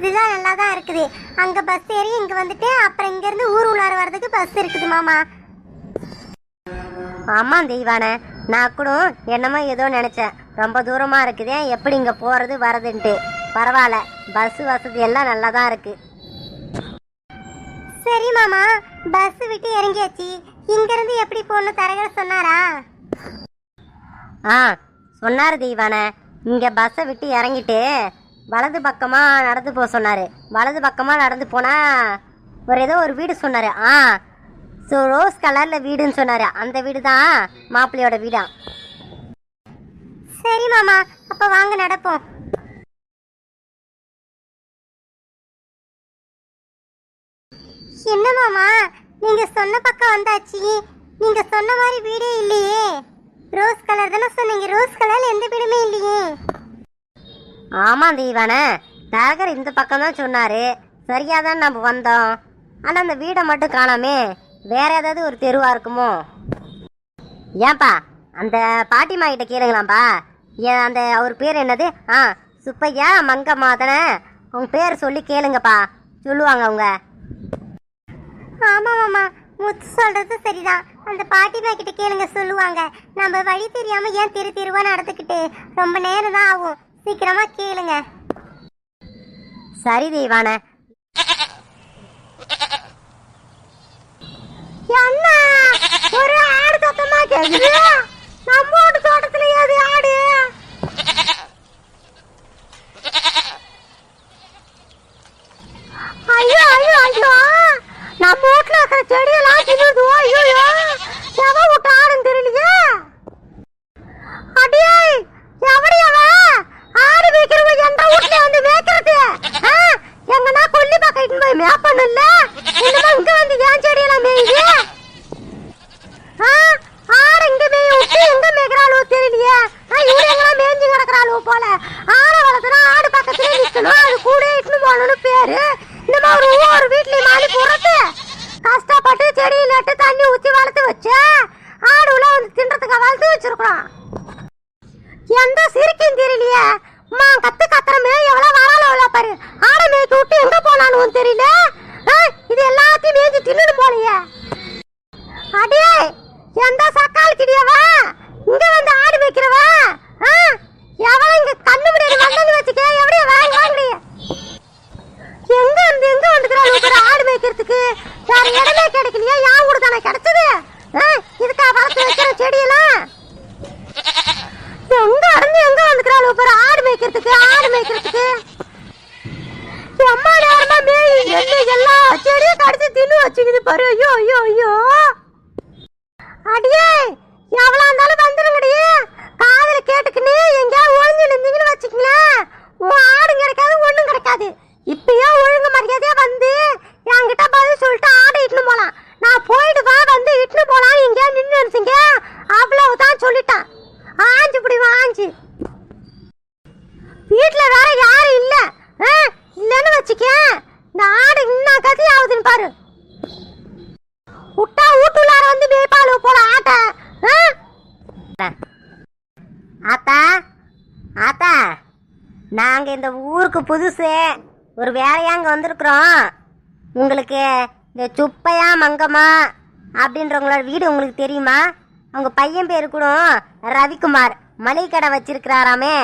இதுதான் நல்லா தான் இருக்குது. அங்கே பஸ் ஏறி இங்கே வந்துட்டு அப்புறம் இங்கேருந்து ஊர் உள்ளார வர்றதுக்கு பஸ் இருக்குது மாமா. ஆமாம் தெய்வானே. நான் கூட என்னமோ ஏதோ நினச்சேன். ரொம்ப தூரமாக இருக்குதே. எப்படி இங்கே போகிறது வரதுன்ட்டு பரவாயில்ல. பஸ் வசதி எல்லாம் நல்லா தான் இருக்குது சரி மாமா. பஸ் விட்டு இறங்கியாச்சு. இங்கேருந்து எப்படி போகணும் தரகர் சொன்னாரா? ஆ சொன்னார் தெய்வானே. இங்கே பஸ்ஸை விட்டு இறங்கிட்டு வலது பக்கமா நடந்து போக சொன்னார். வலது பக்கமா நடந்து போனா ஒரு ஏதோ ஒரு வீடு சொன்னார். ஆ ஸோ ரோஸ் கலர்ல வீடுன்னு சொன்னார். அந்த வீடு தான் மாப்பிள்ளையோட வீடா. சரி மாமா அப்போ வாங்க நடப்போம். என்ன மாமா நீங்கள் சொன்ன பக்கம் வந்தாச்சு. நீங்கள் சொன்ன மாதிரி வீடே இல்லையே. ரோஸ் கலர் தானே சொன்னீங்க. ரோஸ் கலரில் எந்த வீடுமே இல்லையே. ஆமாம் தெய்வானே தரகர் இந்த பக்கம் தான் சொன்னாரு. சரியா தான் நம்ம வந்தோம். ஆனால் அந்த வீடை மட்டும் காணாமே. வேற ஏதாவது ஒரு தெருவாக இருக்குமோ? ஏன்பா அந்த பாட்டிமா கிட்ட கேளுங்களாம்ப்பா ஏன் அந்த அவர் பேர் என்னது? ஆ சுப்பையா மங்கம்மா தானே அவங்க பேர் சொல்லி கேளுங்கப்பா. சொல்லுவாங்க அவங்க. ஆமாம் மாமா. முத்து சொல்கிறது சரிதான். அந்த பாட்டிமா கிட்ட கேளுங்க சொல்லுவாங்க. நம்ம வழி தெரியாமல் ஏன் திரு தெருவாக நடந்துக்கிட்டு? ரொம்ப நேரம் தான் ஆகும். சீக்கிரமா கேளுங்க. சரி தெய்வான. அண்ணா ஒரு ஆடு சத்தமா கேக்குது நம்ம வீட்டு தோட்டத்துல ஏது ஆடு ஐயோ ஐயோ ஐயோ நம்ம வீட்டுல இருக்கிற செடியெல்லாம் தின்னுது ஐயோ எவ விட்டு ஆடுன்னு தெரியலையே அடியே எவடி அவன் ஆடு மேய்க்கிறவங்க எந்த வீட்டுல வந்து மேய்க்கிறது ஆ? எங்கன்னா கொல்லி பக்கம் போய் மேப்பணும் இல்ல என்னமா இங்க வந்து ஏன் செடியெல்லாம் மேயுது ஆ? ஆடு இங்க மேய விட்டு எங்க மேய்க்கிறாளோ தெரியலையே ஆ, இவரு எங்கெல்லாம் மேய்ஞ்சு கிடக்குறாளோ போல ஆடை வளர்த்துனா ஆடு பக்கத்துல நிக்கணும் அது கூட இட்டுன்னு போகணும்னு பேரு இந்த மாதிரி ஒவ்வொரு வீட்லயும் மாறி போறது கஷ்டப்பட்டு செடி நட்டு தண்ணி ஊத்தி வளர்த்து வச்சு ஆடு உள்ள வந்து தின்றதுக்கு வளர்த்து வச்சிருக்கிறோம் எந்த சிரிக்கும் தெரியலையே அம்மா கத்து கத்துறமே எவ்வளவு வரால பாரு ஆடை மேய்க்கு விட்டு எங்க போனான்னு தெரியல ஆ, இது எல்லாத்தையும் மேய்ஞ்சு தின்னு போலையே அடியே எந்த சக்கால் கிடியவா? இங்க வந்து ஆடு மேய்க்கிறவா? ஆ, எவன் இங்க கண்ணு முன்னாடி வந்தன்னு வச்சுக்க எப்படியே வாங்கி வாங்கடி எங்க இருந்து எங்க வந்துக்கிறாள் ஒரு ஆடு மேய்க்கிறதுக்கு? வேற இடமே கிடைக்கலையா யான் கூட தானே கிடைச்சது? ஆ, இதுக்கா வளர்த்து வைக்கிற செடியெல்லாம்? எங்க இருந்து எங்க வந்துக்கிறாள் ஒரு ஆடு மேய்க்கிறதுக்கு ஆடு மேய்க்கிறதுக்கு? அம்மா நேரமா மேய் நெல்லு எல்லா செடியும் கடிச்சு தின்னு வச்சுக்குது பாரு. ஐயோ ஐயோ ஐயோ அடியே எவ்வளவு இருந்தாலும் வந்துருங்கடி காதுல கேட்டுக்கின்னு எங்கேயாவது ஒளிஞ்சு நின்றீங்கன்னு வச்சுக்கங்களேன் உன் ஆடு கிடைக்காது ஒண்ணும் கிடைக்காது இப்பயே ஒழுங்கு மரியாதையா வந்து என்கிட்ட பதில் சொல்லிட்டு ஆடு இட்டுன்னு போலாம் நான் போயிட்டு வா வந்து இட்டுன்னு போலாம் எங்கேயா நின்று இருந்தீங்க அவ்வளவுதான் சொல்லிட்டேன் ஆஞ்சு இப்படி ஆஞ்சு வீட்ல வேற யாரும் இல்ல ஆ, இல்லன்னு வச்சுக்க இந்த ஆடு இன்னும் கதி ஆகுதுன்னு பாரு விட்டா வீட்டுள்ளார வந்து மேய்ப்பாளு போல ஆட்ட ஆ? ஆத்தா ஆத்தா நாங்கள் இந்த ஊருக்கு புதுசு. ஒரு வேலையாக அங்கே வந்திருக்குறோம். உங்களுக்கு இந்த சுப்பையா மங்கம்மா அப்படின்றவங்களோட வீடு உங்களுக்கு தெரியுமா? அவங்க பையன் பேர் கூட ரவிக்குமார். மளிகை கடை வச்சிருக்கிறாராமே.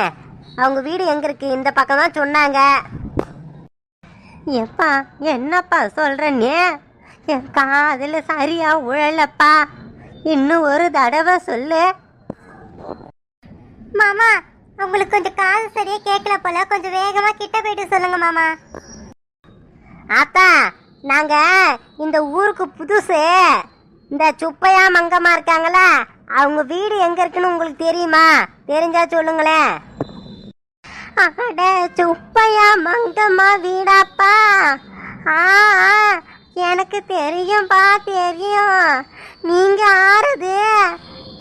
அவங்க வீடு எங்கே இருக்கு? இந்த பக்கம் தான் சொன்னாங்க. எப்பா என்னப்பா சொல்கிறனே என் காதில் சரியாக உழலப்பா. இன்னும் ஒரு தடவை சொல்லு. மாமா உங்களுக்கு கொஞ்சம் காது சரியா கேட்கல போல. கொஞ்சம் வேகமா கிட்ட போயிட்டு சொல்லுங்க மாமா. ஆத்தா நாங்க இந்த ஊருக்கு புதுசு. இந்த சுப்பையா மங்கம்மா இருக்காங்கள அவங்க வீடு எங்க இருக்குன்னு உங்களுக்கு தெரியுமா? தெரிஞ்சா சொல்லுங்களேன் அட சுப்பையா மங்கம்மா வீடாப்பா. ஆ ஆ, எனக்கு தெரியும்பா தெரியும். நீங்க ஆறுது.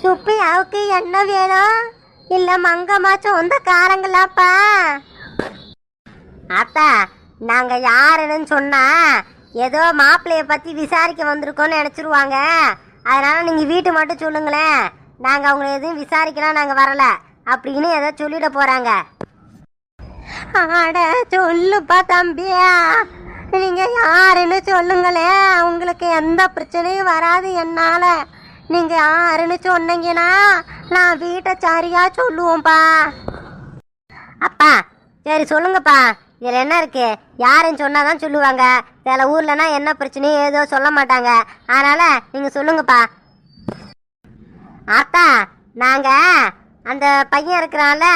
சுப்பையாவுக்கு என்ன வேணும்? இல்ல மங்கம்மா சொந்தக்காரங்களாப்பா அத்தா நாங்க யாருன்னு சொன்னா ஏதோ மாப்பிள்ளைய பத்தி விசாரிக்க வந்திருக்கோம்னு நினைச்சிருவாங்க. அதனால நீங்க வீட்டு மட்டும் சொல்லுங்களேன். நாங்க அவங்கள எதுவும் விசாரிக்கலாம் நாங்க வரல அப்படின்னு ஏதோ சொல்லிட போறாங்க. அட சொல்லுப்பா தம்பியா. நீங்க யாருன்னு சொல்லுங்களேன். உங்களுக்கு எந்த பிரச்சனையும் வராது என்னால. நீங்க யாருன்னு சொன்னீங்கன்னா நான் வீட்டை சரியா சொல்லுவோம்ப்பா அப்பா சரி சொல்லுங்கப்பா. இதில் என்ன இருக்கு? யாருன்னு சொன்னாதான் சொல்லுவாங்க. சில ஊர்லனா என்ன பிரச்சனையும் ஏதோ சொல்ல மாட்டாங்க. அதனால நீங்க சொல்லுங்கப்பா. ஆத்தா நாங்க அந்த பையன் இருக்கிறான்ல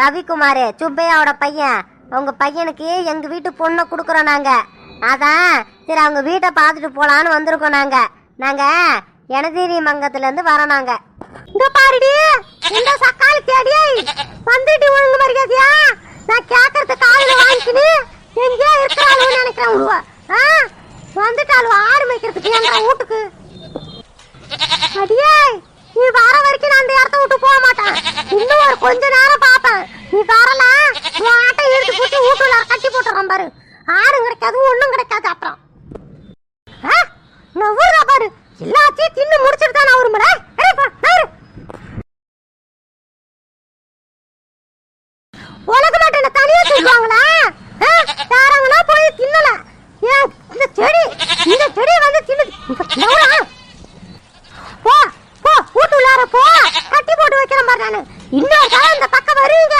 ரவிக்குமார் சுப்பையாவோட பையன். உங்கள் பையனுக்கு எங்கள் வீட்டு பொண்ணை கொடுக்குறோம் நாங்கள் அதான் சரி அவங்க வீட்டை பார்த்துட்டு போகலான்னு வந்திருக்கோம் நாங்கள் நாங்கள் எனதீரி மங்கத்துலேருந்து வரோம் நாங்கள் இங்க பாருடி. இந்த சக்காளி தேடி வந்துட்டு ஒழுங்கு மரியாதையா நான் கேட்கறது காலையில வாங்கிக்கினு எங்கேயோ இருக்கிறாளுன்னு நினைக்கிறேன் உருவா ஆ? வந்துட்டாளுவா ஆடு மேய்க்கிறதுக்கு என்ற வீட்டுக்கு? அடியே நீ வர வரைக்கும் நான் அந்த இடத்த விட்டு போக மாட்டேன். இன்னும் ஒரு கொஞ்ச நேரம் பார்ப்பேன். நீ வரல உன் ஆட்டை எடுத்து போட்டு வீட்டுல கட்டி போட்டுறேன் பாரு. ஆடும் கிடைக்காது ஒண்ணும் கிடைக்காது அப்புறம். ஆ, நான் ஊர்ல பாரு. எல்லாத்தையும் தின்னு முடிச்சிட்டு தான் நான் விரும்புறேன். உனக்கு மட்டும் உலக தனியா சொல்லுவாங்களா? ஆ, போய் தின்னல. ஏன் இந்த செடி இந்த செடியை வந்து தின்னு போ போ வீட்டு உள்ளார போ. கட்டி போட்டு வைக்கிறேன் பாரு நானு. இன்னொரு தடவை இந்த பக்கம் வருவீங்க.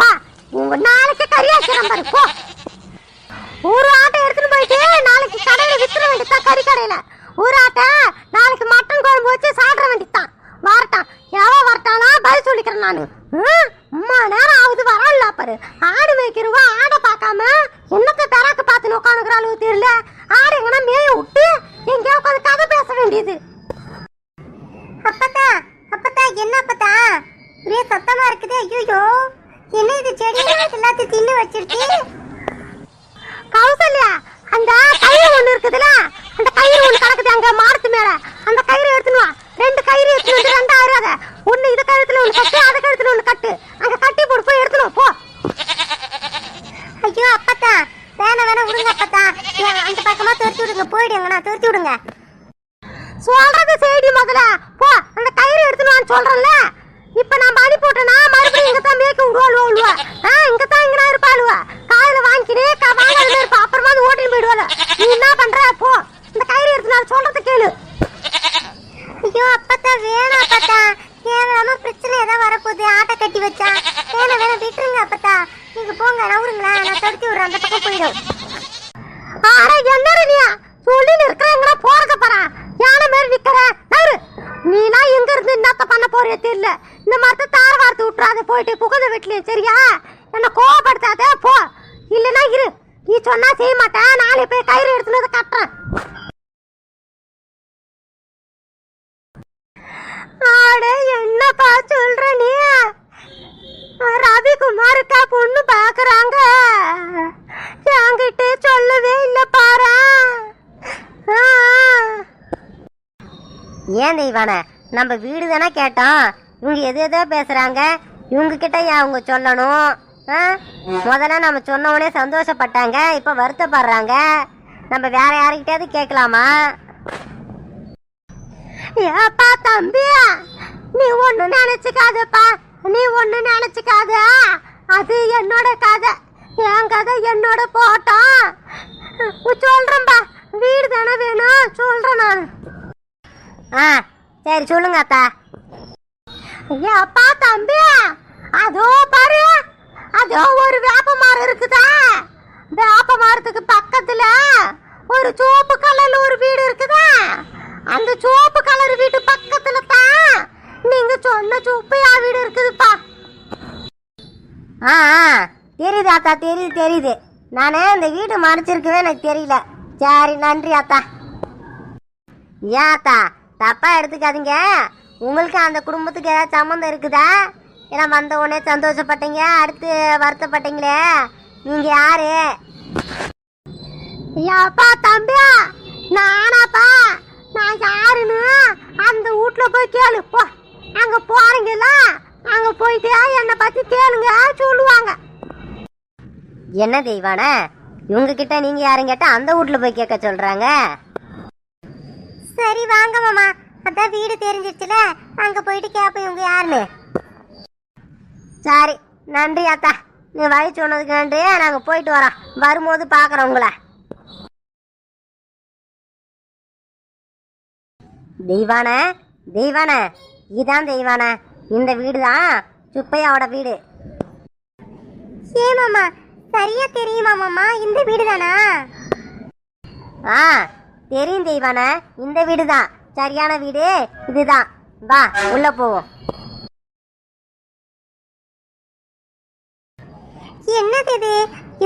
வா உங்க நாளைக்கு கறியாக்கிறேன் பாரு போ. ஒரு ஆட்டை எடுத்துட்டு போயிட்டு நாளைக்கு கடையில வித்துற வேண்டியதான் கறி கடையில. ஒரு ஆட்டை நாளைக்கு மட்டன் குழம்பு வச்சு சாப்பிட வேண்டியதான் வரட்டான் எவன் வரட்டானா சொல்லிக்கிறேன் நானு. அம்மா நேரம் ஆகுது வரல பாரு. ஆடு மேய்க்கிறவா ஆடை பார்க்காம என்னத்த பெறாக்கு பார்த்து உட்காந்துக்கிற அளவு தெரியல. ஆடு எங்கன்னா மேய விட்டு எங்கேயோ உட்காந்து கதை பேச வேண்டியது. அப்பத்தா அப்பத்தா என்ன அப்பத்தா? ஒரே சத்தமா இருக்குது ஐயோ என்ன இது செடி எல்லாத்தையும் தின்னு வச்சிருக்கு? கௌசல்யா அந்த கயிறு ஒண்ணு இருக்குதுல அந்த கயிறு ஒண்ணு கிடக்குது அங்க மாரத்து மேல. அந்த கயிறு எடுத்துன்னு வா. ரெண்டு கயிறு எடுத்துன்னு வந்து ரெண்டா ஆறாத ஒண்ணு இத கழுத்துல ஒண்ணு கட்டு அது கழுத்துல ஒண்ணு கட்டு. அங்க கட்டி போடு போய் எடுத்துன்னு போ. ஐயோ அப்பத்தா. வேணா வேணா விடுங்க அப்பத்தா. அந்த பக்கமா துரத்தி விடுங்க போயிடுங்கண்ணா துரத்தி விடுங்க சொல்றது செய்தி முதல்ல போ அந்த கயிறு எடுத்துன்னு வான்னு சொல்றேன்ல இப்ப நான் அனுப்பி விட்டேனா மறுபடியும் இங்க தான் மேய்க்க விடுவாளுவா விடுவா ஆ இங்க தான் இங்க இருப்பாளுவா காலையில வாங்கிக்கினே வாங்காத இருப்பா அப்புறமா வந்து ஓட்டின்னு போயிடுவாள் நீ என்ன பண்ற போ இந்த கயிறு எடுத்து நான் சொல்றது கேளு ஐயோ அப்பத்தா வேணாம் அப்பத்தா தேவையில்லாம பிரச்சனை ஏதாவது வரப்போகுது ஆட்டை கட்டி வச்சா வேணாம் வேணாம் விட்டுருங்க அப்பத்தா. நீங்க போங்க நவுருங்களா நான் தடுத்து விடுறேன். அந்த பக்கம் போயிடும். ஆரே என்ன நீ சொல்லி இருக்கிறவங்கள போறக்க போறா? யானை மாதிரி நிக்கிற? நவரு நீனா எங்க இருந்து என்னத்த பண்ண போறே தெரியல. இந்த மரத்தை தார வார்த்து விட்டுறாத போயிட்டு புகுந்த வீட்லயே சரியா? என்ன கோவப்படுத்தாத போ. இல்லைன்னா இரு. நீ சொன்னா செய்ய மாட்டேன். நாளைக்கு போய் கயிறு எடுத்துன்னு கட்டுறேன். ஆடே என்னப்பா சொல்ற நீ? ரவிக்குமாருக்கா பொண்ணு பாக்குறாங்க. என்கிட்ட சொல்லவே இல்ல பாரா ஏன் தெய்வான நம்ம வீடு தானே கேட்டோம். இவங்க எது எதோ பேசுறாங்க. இவங்க கிட்ட ஏன் அவங்க சொல்லணும்? ஆ? முதல்ல நம்ம சொன்ன சந்தோஷப்பட்டாங்க இப்போ வருத்தப்படுறாங்க. நம்ம வேற யாருக்கிட்டயாவது கேட்கலாமா? ஏப்பா தம்பி. நீ ஒண்ணு நினைச்சுக்காதப்பா. நீ ஒண்ணு நினைச்சுக்காத. அது என்னோட கதை. என் கதை என்னோட போட்டோம். சொல்றேன்பா. வீடு தானே வேணும்? சொல்றேன் நான். ஆ சரி சொல்லுங்க அத்தா. ஏப்பா தம்பி. அதோ பாரு. அதோ ஒரு வேப்ப மரம் இருக்குதா? வேப்ப மரத்துக்கு பக்கத்துல ஒரு சோப்பு கலர்ல ஒரு வீடு இருக்குதா? அந்த சிவப்பு கலர் வீட்டு பக்கத்துல தான் நீங்க சொன்ன சுப்பையா வீடு இருக்குதுப்பா. ஆ தெரியுது அத்தா தெரியுது தெரியுது. நானே இந்த வீடு மறைச்சிருக்கவே எனக்கு தெரியல. சரி நன்றி அத்தா. ஏன் அத்தா தப்பா எடுத்துக்காதீங்க. உங்களுக்கு அந்த குடும்பத்துக்கு ஏதாவது சம்மந்தம் இருக்குதா? ஏன்னா வந்த உடனே சந்தோஷப்பட்டீங்க அடுத்து வருத்தப்பட்டீங்களே. நீங்க யாரு? ஏப்பா தம்பியா? நானாப்பா? நான் யாருன்னு அந்த வீட்ல போய் கேளு. போ. அங்க போறீங்கல்ல? அங்க போயிட்டு என்னை பத்தி கேளுங்க சொல்லுவாங்க. என்ன தெய்வான? இவங்க கிட்ட நீங்க யாரும் கேட்டா அந்த வீட்ல போய் கேட்க சொல்றாங்க. சரி வாங்க மாமா. அதான் வீடு தெரிஞ்சிருச்சுல. அங்க போயிட்டு கேப்போம் இவங்க யாருன்னு. சரி நன்றி அத்தா. நீ வழி சொன்னதுக்கு நன்றி நாங்கள் போயிட்டு வரோம். வரும்போது பார்க்குறோம் உங்களை. தெய்வான தெய்வான. இதான் தெய்வான. இந்த வீடு தான் சுப்பையாவோட வீடு. ஏமாமா சரியா தெரியுமா மாமா? இந்த வீடு தானா ஆ தெரியும் தெய்வான. இந்த வீடு தான் சரியான வீடு இதுதான் வா உள்ள போவோம். என்னது இது?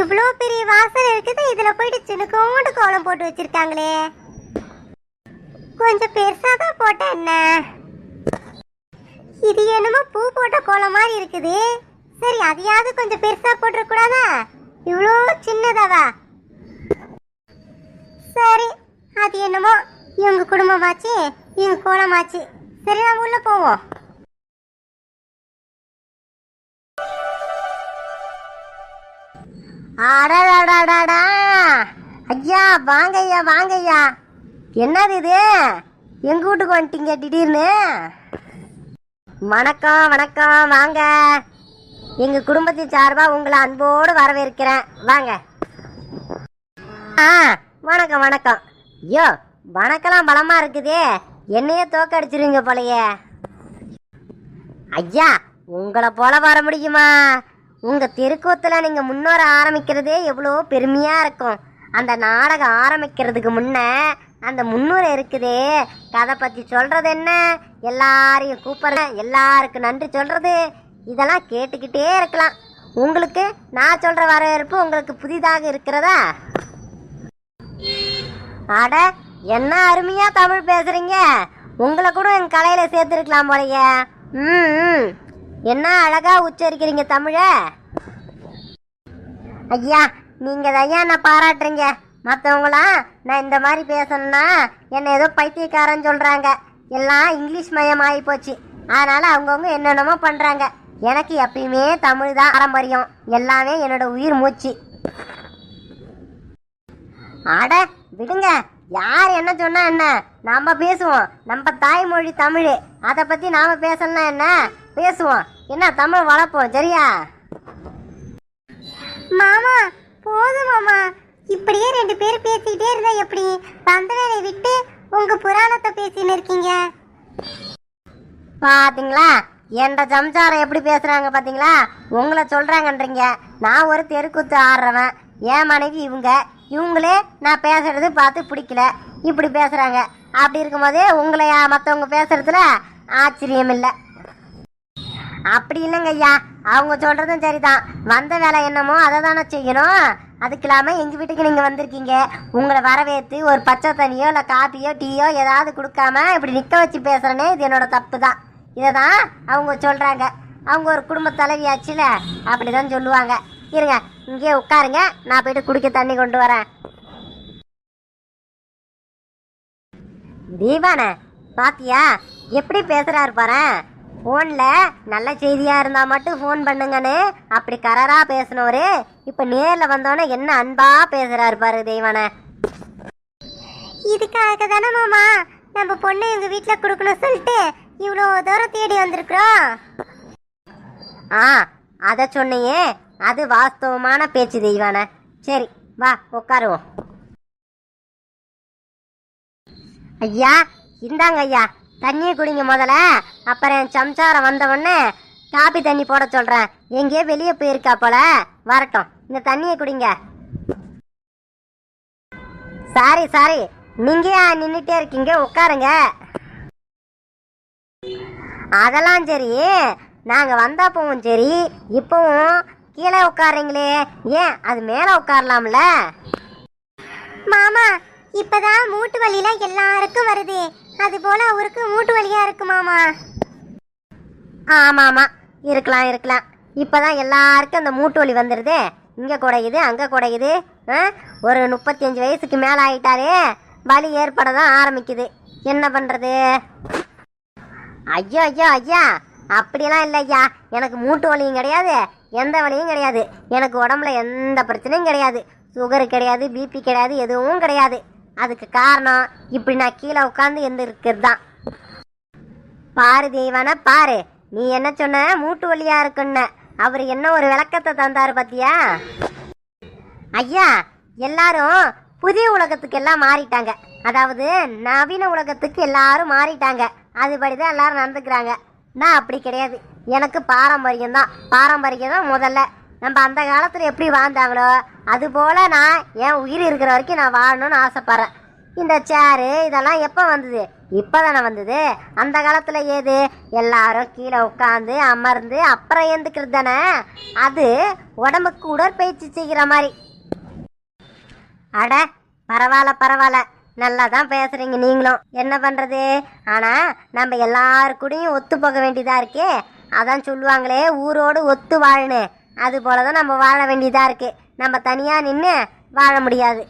இவ்வளோ பெரிய வாசல் இருக்குது இதுல போயிட்டு சின்னக்கோண்டு கோலம் போட்டு வச்சிருக்காங்களே. கொஞ்சம் பெருசா தான் போட்டேன் என்ன? இது என்னமோ பூ போட்ட கோலம் மாதிரி இருக்குது. சரி அதையாவது கொஞ்சம் பெருசா போட்டுருக்கூடாதா இவ்வளோ சின்னதாவா? சரி அது என்னமோ இவங்க குடும்பமாச்சு இவங்க கோலமாச்சு. சரி நம்ம உள்ள போவோம். அடடடடடா ஐயா வாங்க ஐயா வாங்க ஐயா என்னது இது? எங்க வீட்டுக்கு வந்துட்டீங்க திடீர்னு? வணக்கம் வணக்கம். வாங்க. எங்க குடும்பத்தின் சார்பா உங்களை அன்போடு வரவேற்கிறேன். வாங்க. ஆ வணக்கம் வணக்கம். ஐயோ வணக்கம்லாம் பலமா இருக்குதே. என்னையே தோக்கடிச்சிருவீங்க போலயே. ஐயா உங்களை போல வர முடியுமா? உங்க தெருக்கூத்துல நீங்க முன்னோர ஆரம்பிக்கிறதே எவ்வளோ பெருமையா இருக்கும். அந்த நாடகம் ஆரம்பிக்கிறதுக்கு முன்ன அந்த முன்னுரை இருக்குதே. கதை பற்றி சொல்கிறது என்ன? எல்லாரையும் கூப்பிட்றேன். எல்லாருக்கும் நன்றி சொல்கிறது இதெல்லாம் கேட்டுக்கிட்டே இருக்கலாம். உங்களுக்கு நான் சொல்கிற வரவேற்பு உங்களுக்கு புதிதாக இருக்கிறதா? அட என்ன அருமையாக தமிழ் பேசுகிறீங்க உங்களை கூட என் கலையில் சேர்த்துருக்கலாம் போலையே. ம் என்ன அழகாக உச்சரிக்கிறீங்க தமிழ? ஐயா நீங்கள் ஐயா நான் பாராட்டுறீங்க. மற்றவங்களாம் நான் இந்த மாதிரி பேசணும்னா என்னை ஏதோ பைத்தியக்காரன்னு சொல்கிறாங்க எல்லாம் இங்கிலீஷ் மயம் ஆகி போச்சு. அதனால் அவங்கவுங்க என்னென்னமோ பண்ணுறாங்க எனக்கு எப்பயுமே தமிழ் தான் பாரம்பரியம். எல்லாமே என்னோட உயிர் மூச்சு. அட விடுங்க. யார் என்ன சொன்னா என்ன? நம்ம பேசுவோம். நம்ம தாய்மொழி தமிழ். அதை பற்றி நாம் பேசலாம் என்ன? பேசுவோம். என்ன தமிழ் வளர்ப்போம். சரியா? மாமா போதும் மாமா. இப்படியே ரெண்டு பேர் பேசிக்கிட்டே இருந்தா எப்படி? வந்த வேலையை விட்டு உங்க புராணத்தை பேசின்னு இருக்கீங்க. பாத்தீங்களா? எந்த சம்சாரம் எப்படி பேசுறாங்க பாத்தீங்களா? உங்களை சொல்றாங்கன்றீங்க. நான் ஒரு தெருக்கூத்து ஆடுறவன். என் மனைவி இவங்க. இவங்களே நான் பேசுறது பார்த்து பிடிக்கல. இப்படி பேசுறாங்க. அப்படி இருக்கும்போது உங்களை மற்றவங்க பேசுறதுல ஆச்சரியம் இல்லை. அப்படி இல்லைங்க ஐயா. அவங்க சொல்றதும் சரிதான். வந்த வேலை என்னமோ அதை தானே செய்யணும். அதுக்கு இல்லாமல் எங்கள் வீட்டுக்கு நீங்கள் வந்திருக்கீங்க. உங்களை வரவேற்று ஒரு பச்சை தண்ணியோ இல்லை காப்பியோ டீயோ ஏதாவது கொடுக்காம இப்படி நிற்க வச்சு பேசுகிறேனே இது என்னோட தப்பு தான் இதை தான் அவங்க சொல்கிறாங்க அவங்க ஒரு குடும்ப தலைவியாச்சுல அப்படி தான் சொல்லுவாங்க. இருங்க இங்கேயே உட்காருங்க. நான் போயிட்டு குடிக்க தண்ணி கொண்டு வரேன். தீபானே பாத்தியா? எப்படி பேசுகிறாரு பாரு ஃபோனில் நல்ல செய்தியாக இருந்தால் மட்டும் ஃபோன் பண்ணுங்கன்னு அப்படி கரராக பேசினவரு இப்போ நேரில் வந்தோன்னே என்ன அன்பாக பேசுகிறாரு பாரு தெய்வானே. இதுக்காக தானே மாமா நம்ம பொண்ணு எங்கள் வீட்டில் கொடுக்கணும் சொல்லிட்டு இவ்வளோ தூரம் தேடி வந்திருக்கிறோம். ஆ அதை சொன்னையே அது வாஸ்தவமான பேச்சு தெய்வான. சரி வா உட்காருவோம். ஐயா இந்தாங்க ஐயா. தண்ணியை குடிங்க முதல்ல. அப்புறம் என் சம்சாரம் வந்தவொடனே காபி தண்ணி போட சொல்கிறேன் எங்கேயோ வெளியே போயிருக்கா போல. வரட்டும். இந்த தண்ணியை குடிங்க. Sorry sorry. நீங்கள் ஏன் இருக்கீங்க? உட்காருங்க. அதெல்லாம் சரி. நாங்கள் வந்தப்பவும் சரி. இப்போவும் கீழே உட்காருங்களே ஏன்? அது மேலே உட்காரலாம்ல. இப்பதான் மூட்டு வலிலாம் எல்லாருக்கும் வருது. அது போல அவருக்கு மூட்டு வலியா இருக்குமாமா ஆமாமா இருக்கலாம் இருக்கலாம். இப்பதான் எல்லாருக்கும் அந்த மூட்டு வலி வந்துடுது இங்க குடையுது அங்க குடையுது ஆ? ஒரு முப்பத்தஞ்சு வயசுக்கு மேல ஆயிட்டாலே வலி ஏற்பட தான் ஆரம்பிக்குது. என்ன பண்றது? ஐயோ ஐயோ ஐயா. அப்படிலாம் இல்லை ஐயா. எனக்கு மூட்டு வலியும் கிடையாது. எந்த வலியும் கிடையாது. எனக்கு உடம்புல எந்த பிரச்சனையும் கிடையாது. சுகர் கிடையாது பிபி கிடையாது எதுவும் கிடையாது. அதுக்கு காரணம் இப்படி நான் கீழே உட்காந்து எழுந்திருக்கிறது தான் பாரு தெய்வான பாரு. நீ என்ன சொன்ன? மூட்டு வழியா இருக்குன்ன. அவர் என்ன ஒரு விளக்கத்தை தந்தாரு பாத்தியா? ஐயா எல்லாரும் புதிய உலகத்துக்கு எல்லாம் மாறிட்டாங்க. அதாவது நவீன உலகத்துக்கு எல்லாரும் மாறிட்டாங்க. அதுபடிதான் எல்லாரும் நடந்துக்கிறாங்க. நான் அப்படி கிடையாது. எனக்கு பாரம்பரியம் தான் பாரம்பரியம் தான் முதல்ல. நம்ம அந்த காலத்தில் எப்படி வாழ்ந்தாங்களோ அதுபோல் நான் என் உயிர் இருக்கிற வரைக்கும் நான் வாழணும்னு ஆசைப்பட்றேன். இந்த சேரு இதெல்லாம் எப்போ வந்தது? இப்போதானே வந்தது. அந்த காலத்தில் ஏது? எல்லாரும் கீழே உட்காந்து அமர்ந்து அப்புறம் எழுந்துக்கிறது தானே? அது உடம்புக்கு உடற்பயிற்சி செய்கிற மாதிரி. அட பரவாயில்ல பரவாயில்ல. நல்லா தான் பேசுகிறீங்க நீங்களும். என்ன பண்ணுறது ஆனால் நம்ம எல்லாருக்கூடையும் ஒத்து போக வேண்டியதாக இருக்கே. அதான் சொல்லுவாங்களே ஊரோடு ஒத்து வாழணும் அது போல தான் நம்ம வாழ வேண்டியதாக இருக்குது நம்ம தனியாக நின்று வாழ முடியாது.